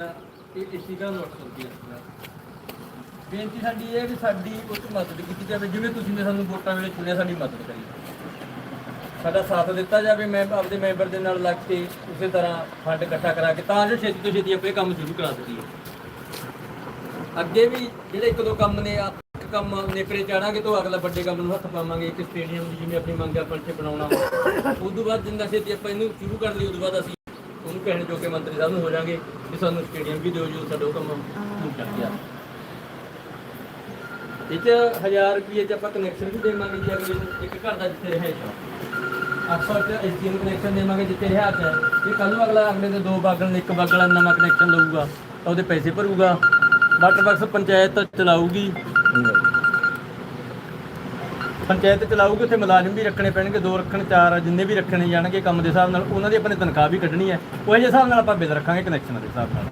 ਇਹ ਇਸੀ ਦਾ 900 ਬੇਨਤੀ ਸਾਡੀ ਇਹ ਵੀ ਸਾਡੀ ਕੁਝ ਮਦਦ ਕੀਤੀ ਜਾਵੇ, ਜਿਵੇਂ ਤੁਸੀਂ ਨੇ ਸਾਨੂੰ ਵੋਟਾਂ ਵੇਲੇ ਚੁਣਿਆ, ਸਾਡੀ ਮਦਦ ਕਰੀ। ਸਾਡਾ ਸਾਥ ਦਿੱਤਾ ਜਾਵੇ, ਮੈਂ ਆਪਦੇ ਮੈਂਬਰ ਦੇ ਨਾਲ ਲੱਗ ਕੇ ਉਸੇ ਤਰ੍ਹਾਂ ਫੰਡ ਇਕੱਠਾ ਕਰਾ ਕੇ, ਤਾਂ ਜੋ ਛੇਤੀ ਤੋਂ ਛੇਤੀ ਆਪਣੇ ਕੰਮ ਸ਼ੁਰੂ ਕਰਾ ਸਕੀਏ। ਅੱਗੇ ਵੀ ਜਿਹੜੇ ਇੱਕ ਦੋ ਕੰਮ ਨੇ ਆ ਇੱਕ ਕੰਮ ਨੇਪਰੇ ਚਾੜਾਂਗੇ ਤੋਂ ਅਗਲਾ ਵੱਡੇ ਕੰਮ ਨੂੰ ਹੱਥ ਪਾਵਾਂਗੇ, ਇੱਕ ਸਟੇਡੀਅਮ ਦੀ ਜਿਵੇਂ ਆਪਣੀ ਮੰਗ ਆਪਾਂ ਇੱਥੇ ਬਣਾਉਣਾ। ਉਸ ਤੋਂ ਬਾਅਦ ਜਿੰਨਾ ਛੇਤੀ ਆਪਾਂ ਇਹਨੂੰ ਸ਼ੁਰੂ ਕਰ ਲਈ, ਉਸ ਤੋਂ ਬਾਅਦ ਅਸੀਂ ਉਹਨੂੰ ਕਹਿਣ ਜੋਗੇ ਮੰਤਰੀ ਸਾਹਿਬ ਨੂੰ ਹੋ ਜਾਾਂਗੇ ਕਿ ਸਾਨੂੰ ਸਟੇਡੀਅਮ ਵੀ ਦਿਓ ਜੋ ਸਾਡਾ ਉਹ ਕੰਮ ਸ਼ੁਰੂ ਕਰ ਗਿਆ ਇਹ 'ਚ 1000 ਰੁਪਏ ਚ ਆਪਾਂ ਕਨੈਕਸ਼ਨ ਵੀ ਦੇਵਾਂਗੇ ਜੀ ਅਗਲੇ ਨੂੰ, ਇੱਕ ਘਰ ਦਾ ਜਿੱਥੇ ਰਹੇ ਆਪਾਂ ਚ ਐਸਟੀ ਨੂੰ ਕਨੈਕਸ਼ਨ ਦੇਵਾਂਗੇ ਜਿੱਥੇ ਰਿਹਾ ਹੈ ਇਹ ਕੱਲ ਨੂੰ ਅਗਲਾ ਅਗਲੇ ਦੇ ਦੋ ਬਾਗਲ ਨੇ ਇੱਕ ਬਾਗਲ ਨਵਾਂ ਕਨੈਕਸ਼ਨ ਲਊਗਾ ਤਾਂ ਉਹਦੇ ਪੈਸੇ ਭਰੂਗਾ। ਵਾਟਰ ਬਾਕਸ ਪੰਚਾਇਤ ਚਲਾਊਗੀ। ਪੰਚਾਇਤ ਚਲਾਊਗੀ, ਉੱਥੇ ਮੁਲਾਜ਼ਮ ਵੀ ਰੱਖਣੇ ਪੈਣਗੇ, ਦੋ ਰੱਖਣ, ਚਾਰ ਜਿੰਨੇ ਵੀ ਰੱਖਣੇ ਜਾਣਗੇ ਕੰਮ ਦੇ ਹਿਸਾਬ ਨਾਲ, ਉਹਨਾਂ ਦੀ ਆਪਣੇ ਤਨਖਾਹ ਵੀ ਕੱਢਣੀ ਹੈ। ਉਹ ਜਿਹੇ ਹਿਸਾਬ ਨਾਲ ਆਪਾਂ ਬਿੱਲ ਰੱਖਾਂਗੇ ਕਨੈਕਸ਼ਨਾਂ ਦੇ ਹਿਸਾਬ ਨਾਲ।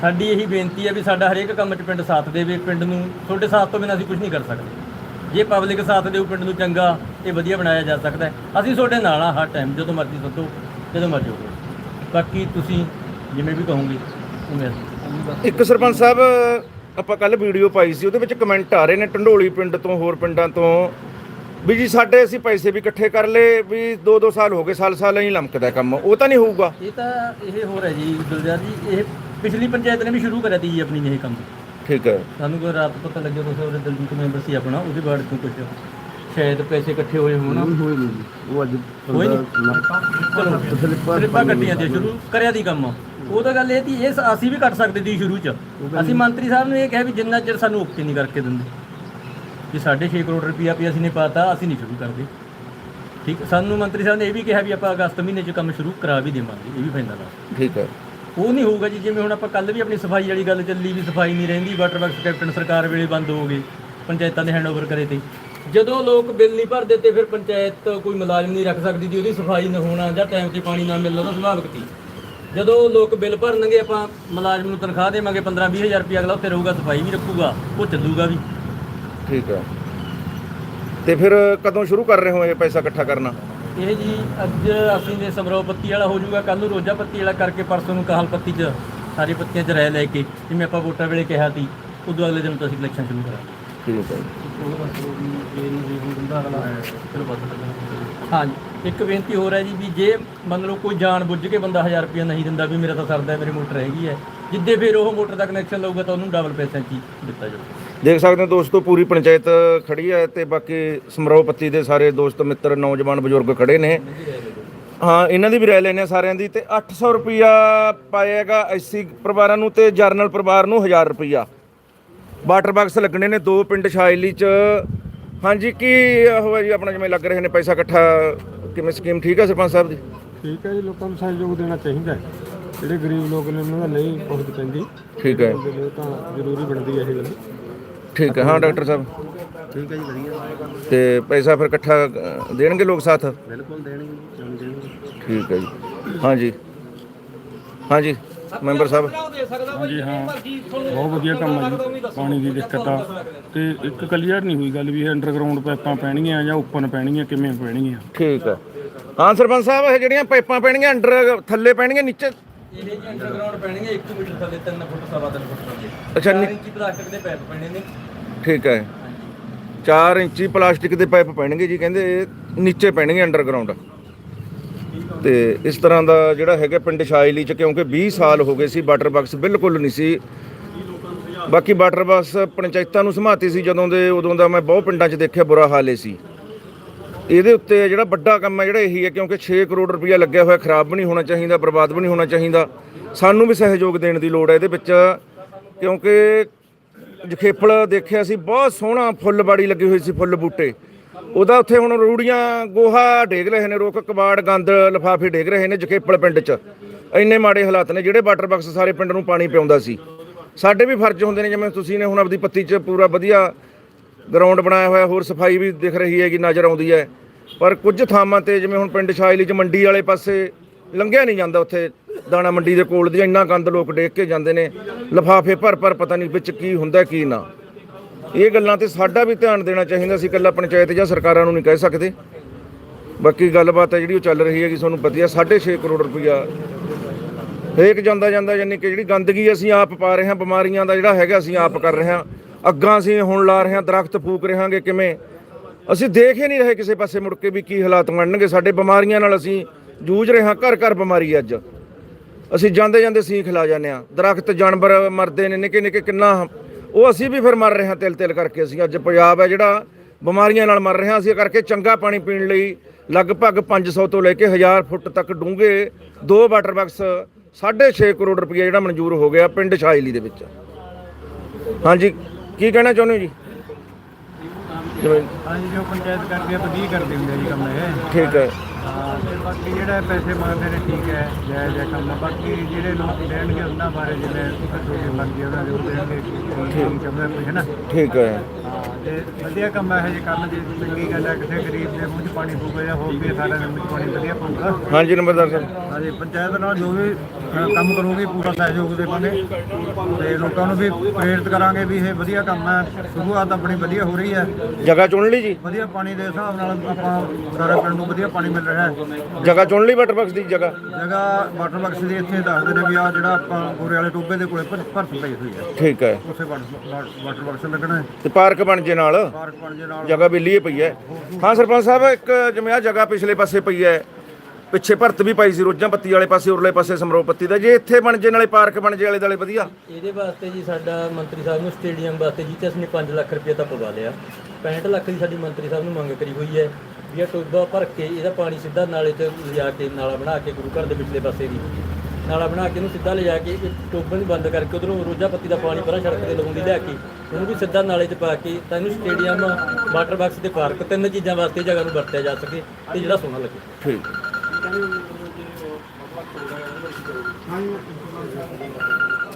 ਸਾਡੀ ਇਹੀ ਬੇਨਤੀ ਹੈ ਵੀ ਸਾਡਾ ਹਰੇਕ ਕੰਮ 'ਚ ਪਿੰਡ ਸਾਥ ਦੇਵੇ, ਪਿੰਡ ਨੂੰ ਤੁਹਾਡੇ ਸਾਥ ਤੋਂ ਬਿਨਾਂ ਅਸੀਂ ਕੁਝ ਨਹੀਂ ਕਰ ਸਕਦੇ। ਜੇ ਪਬਲਿਕ ਸਾਥ ਦੇਊ, ਪਿੰਡ ਨੂੰ ਚੰਗਾ, ਇਹ ਵਧੀਆ ਬਣਾਇਆ ਜਾ ਸਕਦਾ ਅਸੀਂ ਤੁਹਾਡੇ ਨਾਲ ਆ ਹਰ ਟਾਈਮ ਜਦੋਂ ਮਰਜ਼ੀ ਸੱਦੋ, ਜਦੋਂ ਮਰਜ਼ੀ ਹੋਵੇ। ਬਾਕੀ ਤੁਸੀਂ ਜਿਵੇਂ ਵੀ ਕਹੋਗੇ, ਉਵੇਂ ਇੱਕ ਸਰਪੰਚ ਸਾਹਿਬ, ਆਪਾਂ ਕੱਲ ਵੀਡੀਓ ਪਾਈ ਸੀ, ਉਹਦੇ ਵਿੱਚ ਕਮੈਂਟ ਆ ਰਹੇ ਨੇ, ਢੰਡੋਲੀ ਪਿੰਡ ਤੋਂ, ਹੋਰ ਪਿੰਡਾਂ ਤੋਂ। ਵੀ ਜੀ ਸਾਡੇ ਅਸੀਂ ਪੈਸੇ ਵੀ ਇਕੱਠੇ ਕਰ ਲਏ ਵੀ 2-2 ਸਾਲ ਹੋ ਗਏ ਸਾਲ ਸਾਲ ਹੀ ਲਮਕਦਾ ਕੰਮ। ਉਹ ਤਾਂ ਨਹੀਂ ਹੋਊਗਾ। ਇਹ ਤਾਂ ਇਹ ਹੋ ਰਿਹਾ ਜੀ ਗੁਲਜ਼ਾਰ ਜੀ ਇਹ ਪਿਛਲੀ ਪੰਚਾਇਤ ਨੇ ਵੀ ਸ਼ੁਰੂ ਕਰਿਆ ਤੀ ਜੀ ਆਪਣੀ ਇਹ ਕੰਮ। ਠੀਕ ਹੈ। ਸਾਨੂੰ ਕੋਈ ਰਾਤ ਪਤਾ ਲੱਗਿਆ ਕੁਛ ਉਹਦੇ ਦਲਜੀਤ ਮੈਂਬਰ ਸੀ ਆਪਣਾ ਉਹਦੇ ਬਾਅਦ ਤੋਂ ਕੁਝ ਸ਼ਾਇਦ ਪੈਸੇ ਇਕੱਠੇ ਹੋਏ ਹੋਣ। ਹੋਏ ਨਹੀਂ ਉਹ ਅੱਜ ਹੋਏ ਨਹੀਂ। ਚਲੋ ਸਲਿੱਪਾਂ ਕੱਟੀਆਂ ਤੇ ਸ਼ੁਰੂ ਕਰਿਆ ਦੀ ਕੰਮ। ਉਹ ਤਾਂ ਗੱਲ ਇਹ ਸੀ ਇਹ ਅਸੀਂ ਵੀ ਕੱਟ ਸਕਦੇ ਸੀ ਸ਼ੁਰੂ ਚ। ਅਸੀਂ ਮੰਤਰੀ ਸਾਹਿਬ ਨੂੰ ਇਹ ਕਿਹਾ ਵੀ ਜਿੰਨਾ ਚਿਰ ਸਾਨੂੰ ਓਕੇ ਨਹੀਂ ਕਰਕੇ ਦਿੰਦੇ। ਕਿ 6.5 ਕਰੋੜ ਰੁਪਈਆ ਵੀ ਅਸੀਂ ਨੇ ਪਾਤਾ ਅਸੀਂ ਨਹੀਂ ਸ਼ੁਰੂ ਕਰਦੇ। ਠੀਕ? ਸਾਨੂੰ ਮੰਤਰੀ ਸਾਹਿਬ ਨੇ ਇਹ ਵੀ ਕਿਹਾ ਵੀ ਆਪਾਂ ਅਗਸਤ ਮਹੀਨੇ ਚ ਕੰਮ ਸ਼ੁਰੂ ਕਰਾ ਵੀ ਦੇਵਾਂਗੇ ਇਹ ਵੀ ਫਾਇਦਾ ਦਾ ਠੀਕ ਹੈ। ਉਹ ਨਹੀਂ ਹੋਊਗਾ ਜੀ ਜਿਵੇਂ ਹੁਣ ਆਪਾਂ ਕੱਲ ਵੀ ਆਪਣੀ ਸਫ਼ਾਈ ਵਾਲੀ ਗੱਲ ਚੱਲੀ ਵੀ ਸਫ਼ਾਈ ਨਹੀਂ ਰਹਿੰਦੀ ਵਾਟਰ ਵਰਕਸ ਕੈਪਟਨ ਸਰਕਾਰ ਵੇਲੇ ਬੰਦ ਹੋ ਗਏ ਪੰਚਾਇਤਾਂ ਦੇ ਹੈਂਡਓਵਰ ਕਰੇ ਤੇ। ਜਦੋਂ ਲੋਕ ਬਿੱਲ ਨਹੀਂ ਭਰਦੇ ਤੇ ਫਿਰ ਪੰਚਾਇਤ ਕੋਈ ਮੁਲਾਜ਼ਮ ਨਹੀਂ ਰੱਖ ਸਕਦੀ ਜੀ ਉਹਦੀ ਸਫ਼ਾਈ ਨਾ ਹੋਣਾ ਜਾਂ ਟਾਈਮ ਤੇ ਪਾਣੀ ਨਾ ਮਿਲਣਾ ਤਾਂ ਸੁਭਾਵਿਕ ਸੀ। ਜਦੋਂ ਲੋਕ ਬਿੱਲ ਭਰਨਗੇ ਆਪਾਂ ਮੁਲਾਜ਼ਮ ਨੂੰ ਤਨਖਾਹ ਦੇਵਾਂਗੇ 15 20000 ਰੁਪਏ ਅਗਲਾ ਉੱਥੇ ਰਹੂਗਾ ਸਫ਼ਾਈ ਵੀ ਰੱਖੂਗਾ ਉਹ ਚੱਲੂਗਾ ਵੀ। ਠੀਕ ਹੈ। ਤੇ ਫਿਰ ਕਦੋਂ ਸ਼ੁਰੂ ਕਰ ਰਹੇ ਹੋ ਇਹ ਪੈਸਾ ਇਕੱਠਾ ਕਰਨਾ? ਇਹ ਜੀ ਅੱਜ ਅਸੀਂ ਦੇ ਸਮਰੋ ਪੱਤੀ ਵਾਲਾ ਹੋ ਜਾਊਗਾ ਕੱਲ ਨੂੰ ਰੋਜਾ ਪੱਤੀ ਵਾਲਾ ਕਰਕੇ ਪਰਸੋਂ ਨੂੰ ਕਾਹਲ ਪੱਤੀ 'ਚ ਸਾਰੀ ਪੱਤੀਆਂ 'ਚ ਰਹਿ ਲੈ ਕੇ ਜਿਵੇਂ ਆਪਾਂ ਵੋਟਾਂ ਵੇਲੇ ਕਿਹਾ ਸੀ ਉਦੋਂ ਅਗਲੇ ਦਿਨ ਤੋਂ ਅਸੀਂ ਇਲੈਕਸ਼ਨ ਸ਼ੁਰੂ ਕਰਾਂਗੇ। ਠੀਕ ਹੈ। ਹਾਂਜੀ ਇੱਕ ਬੇਨਤੀ ਹੋਰ ਹੈ ਜੀ ਵੀ ਜੇ ਮੰਨ ਲਓ ਕੋਈ ਜਾਣ ਬੁੱਝ ਕੇ ਬੰਦਾ 1000 ਰੁਪਏ ਨਹੀਂ ਦਿੰਦਾ ਵੀ ਮੇਰਾ ਤਾਂ ਸਰਦਾ ਹੈ, ਮੇਰੀ ਮੋਟਰ ਹੈਗੀ ਹੈ ਜਿੱਦੇ ਫਿਰ ਉਹ ਮੋਟਰ ਦਾ ਕਨੈਕਸ਼ਨ ਲਊਗਾ ਤਾਂ ਉਹਨੂੰ ਡਬਲ ਪੈਸਿਆਂ 'ਚ ਹੀ ਦਿੱਤਾ ਜਾਊਗਾ। ਦੇਖ ਸਕਦੇ ਹੋ ਦੋਸਤੋ ਪੂਰੀ ਪੰਚਾਇਤ ਖੜੀ ਹੈ ਤੇ ਬਾਕੀ ਸਮਰੋਹ ਪੱਤੀ ਦੇ ਸਾਰੇ ਦੋਸਤ ਮਿੱਤਰ ਨੌਜਵਾਨ ਬਜ਼ੁਰਗ ਖੜੇ ਨੇ। ਹਾਂ ਇਹਨਾਂ ਦੀ ਵੀ ਰਾਏ ਲੈਣੇ ਸਾਰਿਆਂ ਦੀ ਤੇ 800 ਰੁਪਿਆ ਪਾਏਗਾ ਐਸੀ ਪਰਿਵਾਰਾਂ ਨੂੰ ਤੇ ਜਰਨਲ ਪਰਿਵਾਰ ਨੂੰ 1000 ਰੁਪਿਆ ਵਾਟਰ ਬਾਕਸ ਲੱਗਣੇ ਨੇ ਦੋ ਪਿੰਡ ਸ਼ਾਇਲੀ ਚ। ਹਾਂਜੀ ਕੀ ਹੋਇਆ ਜੀ ਆਪਣਾ ਜਿਵੇਂ ਲੱਗ ਰਹੇ ਨੇ ਪੈਸਾ ਇਕੱਠਾ ਕਿਵੇਂ ਸਕੀਮ ਠੀਕ ਹੈ ਸਰਪੰਚ ਸਾਹਿਬ ਜੀ ਠੀਕ ਹੈ ਜੀ ਲੋਕਾਂ ਨੂੰ ਸਹਿਯੋਗ ਦੇਣਾ ਚਾਹੀਦਾ ਹੈ। ਜਿਹੜੇ ਗਰੀਬ ਲੋਕ ਨੇ ਉਹਨਾਂ ਦਾ ਨਹੀਂ ਪਹੁੰਚ ਪੈਂਦੀ ਠੀਕ ਹੈ। ਤਾਂ ਜ਼ਰੂਰੀ ਬਣਦੀ ਹੈ ਇਹ ਗੱਲ। ਠੀਕ ਹੈ ਹਾਂ ਡਾਕਟਰ ਸਾਹਿਬ। ਠੀਕ ਹੈ ਜੀ ਵਧੀਆ। ਤੇ ਪੈਸਾ ਫਿਰ ਇਕੱਠਾ ਅ, ਦੇਣਗੇ ਲੋਕ ਸਾਥ? ਬਿਲਕੁਲ ਦੇਣਗੇ ਕਿਉਂ ਨਹੀਂ ਦੇਣਗੇ। ਠੀਕ ਹੈ ਜੀ। ਹਾਂਜੀ ਹਾਂਜੀ ਮੈਂਬਰ ਸਾਹਿਬ। ਹਾਂਜੀ ਹਾਂ। ਬਹੁਤ ਵਧੀਆ ਕੰਮ ਹੈ ਜੀ ਪਾਣੀ ਦੀ ਦਿੱਕਤ ਆ। ਤੇ ਇੱਕ ਕਲੀਅਰ ਨਹੀਂ ਹੋਈ ਗੱਲ ਵੀ ਇਹ ਅੰਡਰਗਰਾਉਂਡ ਪਾਈਪਾਂ ਪੈਣਗੀਆਂ ਜਾਂ ਓਪਨ ਪੈਣਗੀਆਂ ਕਿਵੇਂ ਪੈਣਗੀਆਂ? ਠੀਕ ਹੈ। ਹਾਂ ਸਰਪੰਚ ਸਾਹਿਬ ਇਹ ਜਿਹੜੀਆਂ ਪਾਈਪਾਂ ਪੈਣਗੀਆਂ ਅੰਡਰ ਥੱਲੇ ਪੈਣਗੀਆਂ ਨੀਚੇ ਇਹ ਜੀ ਅੰਡਰਗਰਾਉਂਡ ਪੈਣਗੇ 1 ਮੀਟਰ ਥੱਲੇ 3 ਫੁੱਟ ਸਵਾ 3 ਫੁੱਟ ਥੱਲੇ। ਅੱਛਾ, 4 ਨੀ- ਇੰਚੀ ਪਲਾਸਟਿਕ ਦੇ ਪੈਪ ਪੈਣੇ ਨੇ। ਠੀਕ ਹੈ। 4 ਇੰਚੀ ਪਲਾਸਟਿਕ ਦੇ ਪਾਈਪ ਪੈਣਗੇ ਜੀ ਕਹਿੰਦੇ ਨੀਚੇ ਪੈਣਗੇ ਅੰਡਰਗਰਾਉਂਡ ਤੇ ਇਸ ਤਰ੍ਹਾਂ ਦਾ ਜਿਹੜਾ ਹੈਗਾ ਪਿੰਡ ਸ਼ਾਇਲੀ ਚ ਕਿਉਂਕਿ 20 ਸਾਲ ਹੋ ਗਏ ਸੀ ਵਾਟਰ ਬਾਕਸ ਬਿਲਕੁਲ ਨਹੀਂ ਸੀ। ਬਾਕੀ ਵਾਟਰ ਬਾਕਸ ਪੰਚਾਇਤਾਂ ਨੂੰ ਸਮਾਤੀ ਸੀ ਜਦੋਂ ਦੇ ਉਦੋਂ ਦਾ ਮੈਂ ਬਹੁਤ ਪਿੰਡਾਂ 'ਚ ਦੇਖਿਆ ਬੁਰਾ ਹਾਲ ਇਹ ਸੀ। ਇਹਦੇ ਉੱਤੇ ਜਿਹੜਾ ਵੱਡਾ ਕੰਮ ਹੈ ਜਿਹੜਾ ਇਹੀ ਹੈ, ਕਿਉਂਕਿ 6 ਕਰੋੜ ਰੁਪਇਆ ਲੱਗਿਆ ਹੋਇਆ, ਖਰਾਬ ਵੀ ਨਹੀਂ ਹੋਣਾ ਚਾਹੀਦਾ, ਬਰਬਾਦ ਵੀ ਨਹੀਂ ਹੋਣਾ ਚਾਹੀਦਾ। ਸਾਨੂੰ ਵੀ ਸਹਿਯੋਗ ਦੇਣ ਦੀ ਲੋੜ ਹੈ ਇਹਦੇ ਵਿੱਚ, ਕਿਉਂਕਿ ਜਖੇਪਲ ਦੇਖਿਆ ਸੀ, ਬਹੁਤ ਸੋਹਣਾ ਫੁੱਲ ਬਾੜੀ ਲੱਗੀ ਹੋਈ ਸੀ, ਫੁੱਲ ਬੂਟੇ। ਉਹਦਾ ਉੱਥੇ ਹੁਣ ਰੂੜੀਆਂ ਗੋਹਾ ਡੇਗ ਰਹੇ ਨੇ ਰੋਕ ਕਬਾੜ, ਗੰਦ, ਲਫਾਫੇ ਡੇਗ ਰਹੇ ਨੇ ਜਖੇਪਲ ਪਿੰਡ 'ਚ। ਇੰਨੇ ਮਾੜੇ ਹਾਲਾਤ ਨੇ ਜਿਹੜੇ ਵਾਟਰ ਬਾਕਸ ਸਾਰੇ ਪਿੰਡ ਨੂੰ ਪਾਣੀ ਪਿਆਉਂਦਾ ਸੀ। ਸਾਡੇ ਵੀ ਫਰਜ਼ ਹੁੰਦੇ ਨੇ, ਜਿਵੇਂ ਤੁਸੀਂ ਨੇ ਹੁਣ ਆਪਦੀ ਪੱਤੀ 'ਚ ਪੂਰਾ ਵਧੀਆ ਗਰਾਊਂਡ ਬਣਾਇਆ ਹੋਇਆ, ਹੋਰ ਸਫ਼ਾਈ ਵੀ ਦਿਖ ਰਹੀ ਹੈਗੀ, ਨਜ਼ਰ ਆਉਂਦੀ ਹੈ। ਪਰ ਕੁਝ ਥਾਵਾਂ ਤੇ ਜਿਵੇਂ ਹੁਣ ਪਿੰਡ ਸ਼ਾਇਲੀ 'ਚ ਮੰਡੀ ਵਾਲੇ ਪਾਸੇ ਲੰਘਿਆ ਨਹੀਂ ਜਾਂਦਾ ਉੱਥੇ, ਦਾਣਾ ਮੰਡੀ ਦੇ ਕੋਲ ਦੀ ਇੰਨਾ ਗੰਦ ਲੋਕ ਡੇਕ ਕੇ ਜਾਂਦੇ ਨੇ, ਲਫਾਫੇ ਭਰ ਭਰ ਪਤਾ ਨਹੀਂ ਵਿੱਚ ਕੀ ਹੁੰਦਾ, ਕੀ ਨਾ। ਇਹ ਗੱਲਾਂ ਤੇ ਸਾਡਾ ਵੀ ਧਿਆਨ ਦੇਣਾ ਚਾਹੀਦਾ ਸੀ, ਇਕੱਲਾ ਪੰਚਾਇਤ ਜਾਂ ਸਰਕਾਰਾਂ ਨੂੰ ਨਹੀਂ ਕਹਿ ਸਕਦੇ। ਬਾਕੀ ਗੱਲਬਾਤ ਹੈ ਜਿਹੜੀ ਉਹ ਚੱਲ ਰਹੀ ਹੈ ਕਿ ਤੁਹਾਨੂੰ ਪਤਾ ਹੀ ਹੈ 6.5 ਕਰੋੜ ਰੁਪਇਆ ਹਰੇਕ ਜਾਂਦਾ ਜਾਂਦਾ, ਯਾਨੀ ਕਿ ਜਿਹੜੀ ਗੰਦਗੀ ਅਸੀਂ ਆਪ ਪਾ ਰਹੇ ਹਾਂ, ਬਿਮਾਰੀਆਂ ਦਾ ਜਿਹੜਾ ਹੈਗਾ, ਅਸੀਂ ਆਪ ਕਰ ਰਹੇ ਹਾਂ। ਅੱਗਾਂ ਅਸੀਂ ਹੁਣ ਲਾ ਰਹੇ ਹਾਂ, ਦਰਖਤ ਫੂਕ ਰਹਾਂਗੇ ਕਿਵੇਂ? ਅਸੀਂ ਦੇਖ ਹੀ ਨਹੀਂ ਰਹੇ ਕਿਸੇ ਪਾਸੇ ਮੁੜ ਕੇ ਵੀ ਕੀ ਹਾਲਾਤ ਬਣਨਗੇ। ਸਾਡੇ ਬਿਮਾਰੀਆਂ ਨਾਲ ਅਸੀਂ ਜੂਝ ਰਹੇ ਹਾਂ ਘਰ ਘਰ ਬਿਮਾਰੀ ਅੱਜ। ਅਸੀਂ ਜਾਂਦੇ ਜਾਂਦੇ ਸੀਖ ਲਾ ਜਾਂਦੇ ਹਾਂ। ਦਰਖਤ, ਜਾਨਵਰ ਮਰਦੇ ਨੇ ਨਿੱਕੇ ਨਿੱਕੇ ਕਿੰਨਾ ਉਹ ਅਸੀਂ ਵੀ ਫਿਰ ਮਰ ਰਹੇ ਹਾਂ ਤਿਲ ਤਿਲ ਕਰਕੇ। ਅਸੀਂ ਅੱਜ ਪੰਜਾਬ ਹੈ ਜਿਹੜਾ ਬਿਮਾਰੀਆਂ ਨਾਲ ਮਰ ਰਹੇ ਹਾਂ। ਅਸੀਂ ਕਰਕੇ ਚੰਗਾ ਪਾਣੀ ਪੀਣ ਲਈ ਲਗਭਗ 500 ਤੋਂ ਲੈ ਕੇ 1000 ਫੁੱਟ ਤੱਕ ਡੂੰਘੇ ਦੋ ਵਾਟਰ ਬਾਕਸ 6.5 ਕਰੋੜ ਰੁਪਏ ਜਿਹੜਾ ਮਨਜ਼ੂਰ ਹੋ ਗਿਆ ਪਿੰਡ ਸ਼ਾਇਲੀ ਦੇ ਵਿੱਚ। ਹਾਂਜੀ। ਕੀ ਕਹਿਣਾ ਚਾਹੁੰਦੇ ਹੋ ਜੀ? ਜਿਵੇਂ ਹਾਂਜੀ ਜੋ ਪੰਚਾਇਤ ਕਰਦੀ ਕਰਦੇ ਹੁੰਦੇ ਆ ਜੀ ਕੰਮ ਇਹ। ਠੀਕ ਹੈ। ਹਾਂ ਤੇ ਬਾਕੀ ਜਿਹੜਾ ਪੈਸੇ ਮੰਗਦੇ ਨੇ ਠੀਕ ਹੈ ਜੈ ਜੈ ਕੰਮ। ਬਾਕੀ ਜਿਹੜੇ ਲੋਕ ਦੇਣਗੇ ਉਹਨਾਂ ਬਾਰੇ ਜਿਵੇਂ ਛੋਟੇ ਮੰਗੀ ਉਹਨਾਂ ਦੇ ਉਹ ਦੇਣਗੇ ਠੀਕ। ਹੈ ਨਾ? ਠੀਕ ਹੈ। ਹਾਂ ਤੇ ਵਧੀਆ ਕੰਮ ਹੈ ਜੇ ਕੰਮ ਜੇ ਚੰਗੀ ਗੱਲ ਹੈ ਕਿਸੇ ਗਰੀਬ ਦੇ ਮੂੰਹ 'ਚ ਪਾਣੀ ਪਊਗਾ ਜਾਂ ਹੋਰ ਵੀ ਸਾਰਿਆਂ ਦੇ ਮੂੰਹ 'ਚ ਪਾਣੀ ਵਧੀਆ ਪਊਗਾ। ਹਾਂਜੀ ਨੰਬਰਦਾਰ ਸਾਹਿਬ। ਹਾਂਜੀ ਪੰਚਾਇਤ ਨਾਲ ਜੋ ਵੀ ਅ, ਕੰਮ ਕਰੂਗੀ ਪੂਰਾ ਸਹਿਯੋਗ ਦੇਵਾਂਗੇ ਤੇ ਲੋਕਾਂ ਨੂੰ ਵੀ ਪ੍ਰੇਰਿਤ ਕਰਾਂਗੇ ਵੀ ਇਹ ਵਧੀਆ ਕੰਮ ਹੈ ਸ਼ੁਰੂਆਤ ਆਪਣੀ ਵਧੀਆ ਹੋ ਰਹੀ ਹੈ ਜਗ੍ਹਾ ਚੁਣ ਲਈ ਜੀ? ਵਧੀਆ ਪਾਣੀ ਦੇ ਹਿਸਾਬ ਨਾਲ ਆਪਾਂ ਸਾਰੇ ਪਿੰਡ ਨੂੰ ਵਧੀਆ ਪਾਣੀ ਮਿਲ ਰਿਹਾ। ਹੈ ਜਗ੍ਹਾ ਚੁਣ ਲਈ ਵਾਟਰ ਬਾਕਸ ਦੀ ਜਗ੍ਹਾ? ਜਗ੍ਹਾ ਵਾਟਰ ਬਾਕਸ ਦੀ ਇੱਥੇ ਦੱਸਦੇ ਨੇ ਵੀ ਆ ਜਿਹੜਾ ਆਪਾਂ ਗੋਰੇ ਵਾਲੇ ਟੋਬੇ ਦੇ ਕੋਲੇ ਭਰ- ਭਰਤ ਪਈ ਹੋਈ ਹੈ ਠੀਕ ਹੈ ਉਸੇ ਵਾਟਰ ਵਾਟਰ ਬਾਕਸ ਲੱਗਣਾ। ਹੈ ਤੇ ਪਾਰਕ ਬਣ ਜੇ। ਜੇ ਨਾਲ, ਜਗ੍ਹਾ ਵਿਹਲੀ ਪਈ ਹੈ। ਹਾਂ, ਸਰਪੰਚ ਸਾਹਿਬ, ਇੱਕ ਜਿਵੇਂ ਆ ਜਗ੍ਹਾ ਪਿਛਲੇ ਪਾਸੇ ਪਈ ਹੈ, ਪਿੱਛੇ ਭਰਤ ਵੀ ਪਾਈ ਸੀ, ਰੋਜਾਂ ਪੱਤੀ ਵਾਲੇ ਪਾਸੇ, ਉਰਲੇ ਪਾਸੇ ਸਮਰੋ ਪੱਤੀ ਦਾ। ਜੇ ਇੱਥੇ ਬਣ ਜੇ, ਨਾਲੇ ਪਾਰਕ ਬਣ ਜੇ ਆਲੇ ਦਾਲੇ ਵਧੀਆ। ਇਹਦੇ ਵਾਸਤੇ ਜੀ ਸਾਡਾ ਮੰਤਰੀ ਸਾਹਿਬ ਨੂੰ ਸਟੇਡੀਅਮ ਵਾਸਤੇ ਜੀ ਤੇ ਅਸੀਂ 5 ਲੱਖ ਰੁਪਏ ਤਾਂ ਪਵਾ ਲਿਆ। 65 ਲੱਖ ਦੀ ਸਾਡੀ ਮੰਤਰੀ ਸਾਹਿਬ ਨੂੰ ਮੰਗ ਕਰੀ ਹੋਈ ਹੈ ਵੀ ਇਹ ਟੋਬਾ ਭਰ ਕੇ ਇਹਦਾ ਪਾਣੀ ਸਿੱਧਾ ਨਾਲੇ 'ਚ ਲਿਜਾ ਕੇ, ਨਾਲਾ ਬਣਾ ਕੇ ਗੁਰੂ ਘਰ ਦੇ ਪਿਛਲੇ ਪਾਸੇ ਦੀ। ਨਾਲਾ ਬਣਾ ਕੇ ਇਹਨੂੰ ਸਿੱਧਾ ਲਿਜਾ ਕੇ ਇਹ ਟੋਬੇ ਨੂੰ ਬੰਦ ਕਰਕੇ ਉਧਰੋਂ ਰੋਜਾ ਪੱਤੀ ਦਾ ਪਾਣੀ ਪਰਾਂ ਸੜਕ ਤੇ ਲਾਉਂਦੀ ਲਿਆ ਕੇ ਉਹਨੂੰ ਵੀ ਸਿੱਧਾ ਨਾਲੇ 'ਚ ਪਾ ਕੇ ਤਾਂ ਇਹਨੂੰ ਸਟੇਡੀਅਮ ਵਾਟਰ ਬਾਕਸ ਤੇ ਪਾਰਕ ਤਿੰਨ ਚੀਜ਼ਾਂ ਵਾਸਤੇ ਜਗ੍ਹਾ ਨੂੰ ਵਰਤਿਆ ਜਾ ਸਕੇ ਤੇ ਜਿਹੜਾ ਸੋਹਣਾ ਲੱਗੇ। ਠੀਕ।